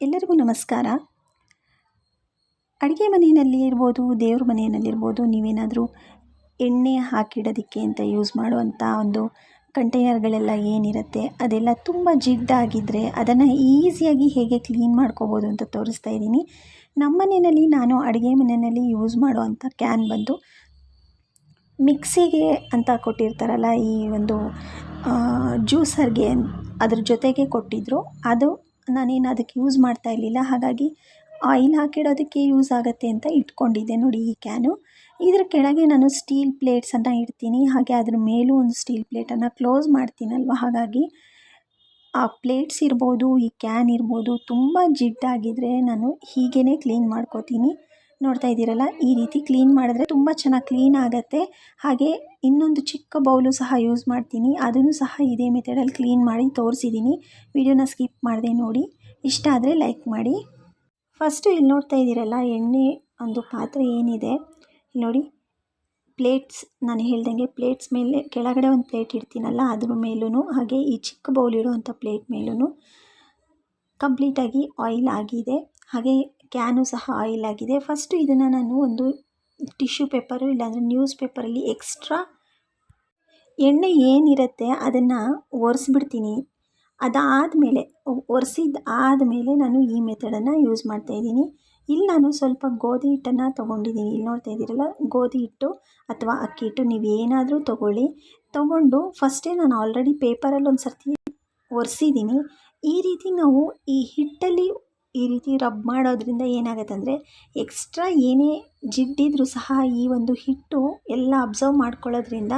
ಎಲ್ಲರಿಗೂ ನಮಸ್ಕಾರ. ಅಡುಗೆ ಮನೆಯಲ್ಲಿ ಇರ್ಬೋದು, ದೇವ್ರ ಮನೆಯಲ್ಲಿರ್ಬೋದು ನೀವೇನಾದರೂ ಎಣ್ಣೆ ಹಾಕಿಡೋದಕ್ಕೆ ಅಂತ ಯೂಸ್ ಮಾಡುವಂಥ ಒಂದು ಕಂಟೈನರ್ಗಳೆಲ್ಲ ಏನಿರುತ್ತೆ, ಅದೆಲ್ಲ ತುಂಬ ಜಿಡ್ಡಾಗಿದ್ದರೆ ಅದನ್ನು ಈಸಿಯಾಗಿ ಹೇಗೆ ಕ್ಲೀನ್ ಮಾಡ್ಕೋಬೋದು ಅಂತ ತೋರಿಸ್ತಾ ಇದ್ದೀನಿ. ನಮ್ಮ ಮನೆಯಲ್ಲಿ ನಾನು ಅಡುಗೆ ಮನೆಯಲ್ಲಿ ಯೂಸ್ ಮಾಡುವಂಥ ಕ್ಯಾನ್ ಬಂದು ಮಿಕ್ಸಿಗೆ ಅಂತ ಕೊಟ್ಟಿರ್ತಾರಲ್ಲ ಈ ಒಂದು ಜ್ಯೂಸರ್ಗೆ ಅದ್ರ ಜೊತೆಗೆ ಕೊಟ್ಟಿದ್ದರು ಅದು ನಾನೇನು ಅದಕ್ಕೆ ಯೂಸ್ ಮಾಡ್ತಾ ಇರಲಿಲ್ಲ. ಹಾಗಾಗಿ ಆಯಿಲ್ ಹಾಕಿಡೋದಕ್ಕೆ ಯೂಸ್ ಆಗುತ್ತೆ ಅಂತ ಇಟ್ಕೊಂಡಿದ್ದೆ ನೋಡಿ ಈ ಕ್ಯಾನು ಇದರ ಕೆಳಗೆ ನಾನು ಸ್ಟೀಲ್ ಪ್ಲೇಟ್ಸನ್ನು ಇಡ್ತೀನಿ. ಹಾಗೆ ಅದ್ರ ಮೇಲೂ ಒಂದು ಸ್ಟೀಲ್ ಪ್ಲೇಟನ್ನು ಕ್ಲೋಸ್ ಮಾಡ್ತೀನಲ್ವ. ಹಾಗಾಗಿ ಆ ಪ್ಲೇಟ್ಸ್ ಇರ್ಬೋದು, ಈ ಕ್ಯಾನ್ ಇರ್ಬೋದು, ತುಂಬ ಜಿಡ್ಡಾಗಿದ್ದರೆ ನಾನು ಹೀಗೇ ಕ್ಲೀನ್ ಮಾಡ್ಕೋತೀನಿ. ನೋಡ್ತಾ ಇದ್ದೀರಲ್ಲ, ಈ ರೀತಿ ಕ್ಲೀನ್ ಮಾಡಿದ್ರೆ ತುಂಬ ಚೆನ್ನಾಗಿ ಕ್ಲೀನ್ ಆಗುತ್ತೆ. ಹಾಗೆ ಇನ್ನೊಂದು ಚಿಕ್ಕ ಬೌಲು ಸಹ ಯೂಸ್ ಮಾಡ್ತೀನಿ. ಅದನ್ನು ಸಹ ಇದೇ ಮೆಥಡಲ್ಲಿ ಕ್ಲೀನ್ ಮಾಡಿ ತೋರಿಸಿದ್ದೀನಿ. ವಿಡಿಯೋನ ಸ್ಕಿಪ್ ಮಾಡಿದೆ ನೋಡಿ. ಇಷ್ಟ ಆದರೆ ಲೈಕ್ ಮಾಡಿ. ಫಸ್ಟು ಇಲ್ಲಿ ನೋಡ್ತಾ ಇದ್ದೀರಲ್ಲ, ಎಣ್ಣೆ ಒಂದು ಪಾತ್ರೆ ಏನಿದೆ. ನೋಡಿ, ಪ್ಲೇಟ್ಸ್, ನಾನು ಹೇಳ್ದಂಗೆ ಪ್ಲೇಟ್ಸ್ ಮೇಲೆ, ಕೆಳಗಡೆ ಒಂದು ಪ್ಲೇಟ್ ಇಡ್ತೀನಲ್ಲ, ಅದ್ರ ಮೇಲೂ ಹಾಗೆ ಈ ಚಿಕ್ಕ ಬೌಲ್ ಇಡುವಂಥ ಪ್ಲೇಟ್ ಮೇಲೂ ಕಂಪ್ಲೀಟಾಗಿ ಆಯಿಲ್ ಆಗಿದೆ. ಹಾಗೆ ಕ್ಯಾನು ಸಹ ಆಯಿಲ್ ಆಗಿದೆ. ಫಸ್ಟು ಇದನ್ನು ನಾನು ಒಂದು ಟಿಶ್ಯೂ ಪೇಪರು, ಇಲ್ಲಾಂದರೆ ನ್ಯೂಸ್ ಪೇಪರಲ್ಲಿ ಎಕ್ಸ್ಟ್ರಾ ಎಣ್ಣೆ ಏನಿರುತ್ತೆ ಅದನ್ನು ಒರೆಸ್ಬಿಡ್ತೀನಿ. ಅದಾದಮೇಲೆ, ಒರೆಸಿದ ಆದಮೇಲೆ ನಾನು ಈ ಮೆಥಡನ್ನು ಯೂಸ್ ಮಾಡ್ತಾಯಿದ್ದೀನಿ ಇಲ್ಲಿ ನಾನು ಸ್ವಲ್ಪ ಗೋಧಿ ಹಿಟ್ಟನ್ನು ತೊಗೊಂಡಿದ್ದೀನಿ. ಇಲ್ಲಿ ನೋಡ್ತಾ ಇದ್ದೀರಲ್ಲ, ಗೋಧಿ ಹಿಟ್ಟು ಅಥವಾ ಅಕ್ಕಿ ಹಿಟ್ಟು, ನೀವು ಏನಾದರೂ ತೊಗೊಳ್ಳಿ. ತೊಗೊಂಡು ಫಸ್ಟೇ ನಾನು ಆಲ್ರೆಡಿ ಪೇಪರಲ್ಲಿ ಒಂದು ಸರ್ತಿ ಒರೆಸಿದ್ದೀನಿ. ಈ ರೀತಿ ನಾವು ಈ ಹಿಟ್ಟಲ್ಲಿ ಈ ರೀತಿ ರಬ್ ಮಾಡೋದ್ರಿಂದ ಏನಾಗುತ್ತೆ ಅಂದರೆ ಎಕ್ಸ್ಟ್ರಾ ಏನೇ ಜಿಡ್ಡಿದ್ರೂ ಸಹ ಈ ಒಂದು ಹಿಟ್ಟು ಎಲ್ಲ ಅಬ್ಸರ್ವ್ ಮಾಡ್ಕೊಳ್ಳೋದ್ರಿಂದ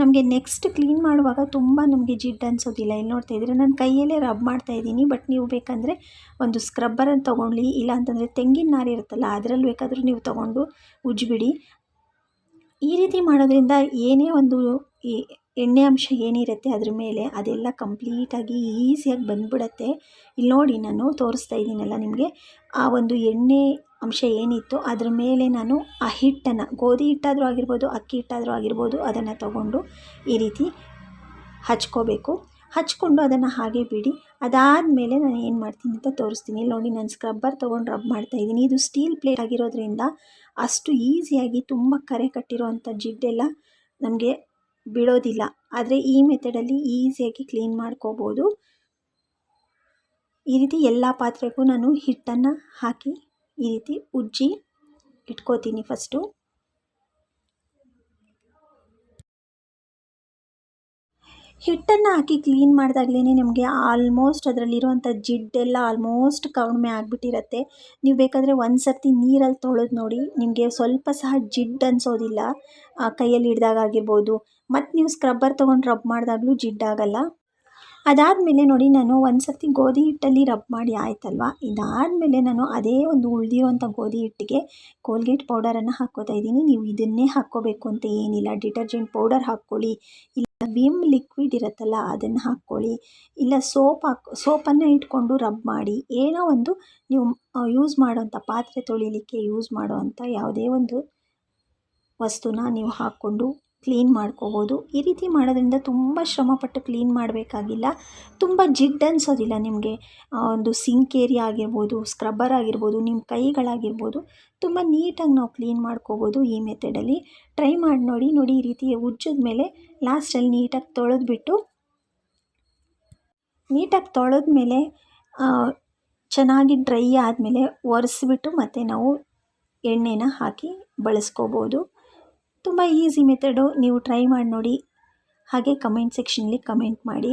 ನಮಗೆ ನೆಕ್ಸ್ಟ್ ಕ್ಲೀನ್ ಮಾಡುವಾಗ ತುಂಬ ನಮಗೆ ಜಿಡ್ಡು ಅನಿಸೋದಿಲ್ಲ. ಇಲ್ಲಿ ನೋಡ್ತಾ ಇದ್ದೀರಾ, ನಾನು ಕೈಯಲ್ಲೇ ರಬ್ ಮಾಡ್ತಾ ಇದ್ದೀನಿ ಬಟ್ ನೀವು ಬೇಕಂದರೆ ಒಂದು ಸ್ಕ್ರಬ್ಬರನ್ನು ತೊಗೊಳ್ಳಿ ಇಲ್ಲ ಅಂತಂದರೆ ತೆಂಗಿನ ನಾರು ಇರುತ್ತಲ್ಲ, ಅದರಲ್ಲಿ ಬೇಕಾದರೂ ನೀವು ತೊಗೊಂಡು ಉಜ್ಜಿಬಿಡಿ. ಈ ರೀತಿ ಮಾಡೋದ್ರಿಂದ ಏನೇ ಒಂದು ಎಣ್ಣೆ ಅಂಶ ಏನಿರುತ್ತೆ ಅದ್ರ ಮೇಲೆ ಅದೆಲ್ಲ ಕಂಪ್ಲೀಟಾಗಿ ಈಸಿಯಾಗಿ ಬಂದ್ಬಿಡತ್ತೆ. ಇಲ್ಲಿ ನೋಡಿ ನಾನು ತೋರಿಸ್ತಾ ಇದ್ದೀನಲ್ಲ ನಿಮಗೆ. ಆ ಒಂದು ಎಣ್ಣೆ ಅಂಶ ಏನಿತ್ತು ಅದ್ರ ಮೇಲೆ ನಾನು ಆ ಹಿಟ್ಟನ್ನು, ಗೋಧಿ ಹಿಟ್ಟಾದರೂ ಆಗಿರ್ಬೋದು, ಅಕ್ಕಿ ಹಿಟ್ಟಾದರೂ ಆಗಿರ್ಬೋದು ಅದನ್ನು ತಗೊಂಡು ಈ ರೀತಿ ಹಚ್ಕೋಬೇಕು. ಹಚ್ಕೊಂಡು ಅದನ್ನು ಹಾಗೆ ಬಿಡಿ. ಅದಾದಮೇಲೆ ನಾನು ಏನು ಮಾಡ್ತೀನಿ ಅಂತ ತೋರಿಸ್ತೀನಿ. ಇಲ್ಲಿ ನೋಡಿ ನಾನು ಸ್ಕ್ರಬ್ಬರ್ ತೊಗೊಂಡು ರಬ್ ಮಾಡ್ತಾಯಿದ್ದೀನಿ ಇದು ಸ್ಟೀಲ್ ಪ್ಲೇಟ್ ಆಗಿರೋದ್ರಿಂದ ಅಷ್ಟು ಈಸಿಯಾಗಿ ತುಂಬ ಕರೆ ಕಟ್ಟಿರೋವಂಥ ಜಿಡ್ಡೆಲ್ಲ ನಮಗೆ ಬಿಡೋದಿಲ್ಲ. ಆದರೆ ಈ ಮೆಥಡಲ್ಲಿ ಈಸಿಯಾಗಿ ಕ್ಲೀನ್ ಮಾಡ್ಕೋಬೋದು. ಈ ರೀತಿ ಎಲ್ಲ ಪಾತ್ರೆಗೂ ನಾನು ಹಿಟ್ಟನ್ನು ಹಾಕಿ ಈ ರೀತಿ ಉಜ್ಜಿ ಇಟ್ಕೋತೀನಿ ಫಸ್ಟು ಹಿಟ್ಟನ್ನು ಹಾಕಿ ಕ್ಲೀನ್ ಮಾಡಿದಾಗಲೇ ನಿಮಗೆ ಆಲ್ಮೋಸ್ಟ್ ಅದರಲ್ಲಿರುವಂಥ ಜಿಡ್ಡೆಲ್ಲ ಆಲ್ಮೋಸ್ಟ್ ಕಡಿಮೆ ಆಗಿಬಿಟ್ಟಿರತ್ತೆ. ನೀವು ಬೇಕಾದರೆ ಒಂದು ಸರ್ತಿ ನೀರಲ್ಲಿ ತೊಳೆದು ನೋಡಿ, ನಿಮಗೆ ಸ್ವಲ್ಪ ಸಹ ಜಿಡ್ ಅನಿಸೋದಿಲ್ಲ. ಕೈಯಲ್ಲಿ ಹಿಡ್ದಾಗ ಆಗಿರ್ಬೋದು, ಮತ್ತು ನೀವು ಸ್ಕ್ರಬ್ಬರ್ ತೊಗೊಂಡು ರಬ್ ಮಾಡಿದಾಗಲೂ ಜಿಡ್ಡಾಗಲ್ಲ ಅದಾದಮೇಲೆ ನೋಡಿ ನಾನು ಒಂದು ಸರ್ತಿ ಗೋಧಿ ಹಿಟ್ಟಲ್ಲಿ ರಬ್ ಮಾಡಿ ಆಯ್ತಲ್ವ? ಇದಾದಮೇಲೆ ನಾನು ಅದೇ ಒಂದು ಉಳಿದಿರೋಂಥ ಗೋಧಿ ಹಿಟ್ಟಿಗೆ ಕೋಲ್ಗೇಟ್ ಪೌಡರನ್ನು ಹಾಕ್ಕೋತಾ ಇದ್ದೀನಿ. ನೀವು ಇದನ್ನೇ ಹಾಕ್ಕೋಬೇಕು ಅಂತ ಏನಿಲ್ಲ. ಡಿಟರ್ಜೆಂಟ್ ಪೌಡರ್ ಹಾಕ್ಕೊಳ್ಳಿ. ವಿಮ್ ಲಿಕ್ವಿಡ್ ಇರುತ್ತಲ್ಲ, ಅದನ್ನು ಹಾಕ್ಕೊಳ್ಳಿ. ಇಲ್ಲ ಸೋಪ್ ಹಾಕ್, ಸೋಪನ್ನು ಇಟ್ಕೊಂಡು ರಬ್ ಮಾಡಿ. ಏನೋ ಒಂದು ನೀವು ಯೂಸ್ ಮಾಡೋವಂಥ ಪಾತ್ರೆ ತೊಳಿಲಿಕ್ಕೆ ಯೂಸ್ ಮಾಡುವಂಥ ಯಾವುದೇ ಒಂದು ವಸ್ತುನ ನೀವು ಹಾಕ್ಕೊಂಡು ಕ್ಲೀನ್ ಮಾಡ್ಕೋಬೋದು. ಈ ರೀತಿ ಮಾಡೋದ್ರಿಂದ ತುಂಬ ಶ್ರಮಪಟ್ಟು ಕ್ಲೀನ್ ಮಾಡಬೇಕಾಗಿಲ್ಲ. ತುಂಬ ಜಿಡ್ ಅನ್ಸೋದಿಲ್ಲ ನಿಮಗೆ. ಒಂದು ಸಿಂಕ್ ಏರಿಯಾ ಆಗಿರ್ಬೋದು, ಸ್ಕ್ರಬ್ಬರ್ ಆಗಿರ್ಬೋದು, ನಿಮ್ಮ ಕೈಗಳಾಗಿರ್ಬೋದು, ತುಂಬ ನೀಟಾಗಿ ನಾವು ಕ್ಲೀನ್ ಮಾಡ್ಕೋಬೋದು ಈ ಮೆಥಡಲ್ಲಿ. ಟ್ರೈ ಮಾಡಿ ನೋಡಿ ನೋಡಿ ಈ ರೀತಿ ಉಜ್ಜಿದ ಮೇಲೆ ಲಾಸ್ಟಲ್ಲಿ ನೀಟಾಗಿ ತೊಳೆದ್ಬಿಟ್ಟು, ನೀಟಾಗಿ ತೊಳೆದ್ಮೇಲೆ ಚೆನ್ನಾಗಿ ಡ್ರೈ ಆದಮೇಲೆ ಒರೆಸ್ಬಿಟ್ಟು ಮತ್ತೆ ನಾವು ಎಣ್ಣೆನ ಹಾಕಿ ಬಳಸ್ಕೋಬೋದು. ತುಂಬ ಈಸಿ ಮೆಥಡು ನೀವು ಟ್ರೈ ಮಾಡಿ ನೋಡಿ. ಹಾಗೆ ಕಮೆಂಟ್ ಸೆಕ್ಷನಲ್ಲಿ ಕಮೆಂಟ್ ಮಾಡಿ.